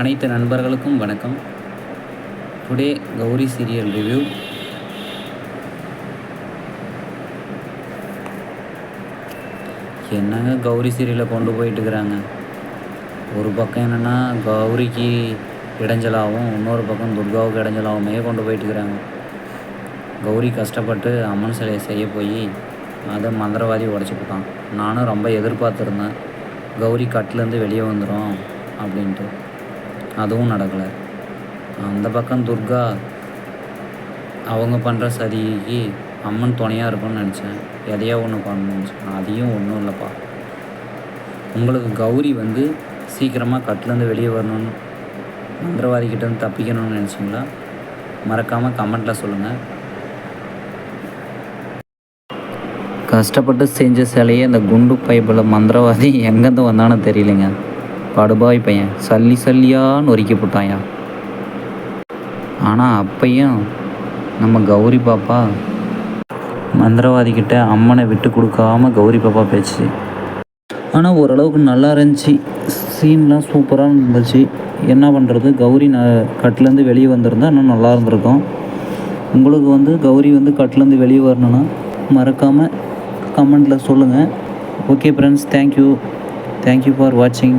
அனைத்து நண்பர்களுக்கும் வணக்கம். டுடே கௌரி சீரியல் ரிவ்யூ என்னங்க கௌரி சீரியலை கொண்டு போயிட்டு இருக்கிறாங்க? ஒரு பக்கம் என்னென்னா கௌரிக்கு இடைஞ்சலாகவும் இன்னொரு பக்கம் துர்காவுக்கு இடைஞ்சலாகவுமே கொண்டு போயிட்டு இருக்கிறாங்க. கௌரி கஷ்டப்பட்டு அம்மன் சிலையை செய்ய போய் அதை மந்திரவாதி உடச்சி போட்டான். நானும் ரொம்ப எதிர்பார்த்துருந்தேன். கௌரி கட்டிலேருந்து வெளியே வந்துடும் அப்படின்ட்டு. அதுவும் நடக்கலை. அந்த பக்கம் துர்கா அவங்க பண்ணுற சதிக்கு அம்மன் துணையாக இருக்கும்னு நினச்சேன். எதையோ ஒன்று பண்ணணும்னு நினச்சேன். அதையும் ஒன்றும் இல்லைப்பா. உங்களுக்கு கௌரி வந்து சீக்கிரமாக கட்டிலேருந்து வெளியே வரணும்னு மந்திரவாதிக்கிட்டேருந்து தப்பிக்கணும்னு நினச்சிங்களா? மறக்காமல் கமெண்ட்டில் சொல்லுங்கள் கஷ்டப்பட்டு செஞ்ச சிலையை அந்த குண்டு பைப்பில் மந்திரவாதி எங்கேருந்து வந்தானோ தெரியலைங்க. படுபாய் பையன் சல்லி சல்லியாக நொறுக்கி போட்டாயா ஆனால் அப்பையும் நம்ம கௌரி பாப்பா மந்திரவாதிக்கிட்ட அம்மனை விட்டு கொடுக்காம கௌரி பாப்பா பேச்சு. ஆனால் ஓரளவுக்கு நல்லா இருந்துச்சு. சீன்லாம் சூப்பராக இருந்துச்சு. என்ன பண்ணுறது கௌரி ந கட்டிலேருந்து வெளியே வந்திருந்தா இன்னும் நல்லா இருந்திருக்கும். உங்களுக்கு வந்து கௌரி வந்து கட்டிலேருந்து வெளியே வரணும்னா மறக்காமல் கமெண்ட்டில் சொல்லுங்கள் okay friends thank you thank you for வாட்சிங்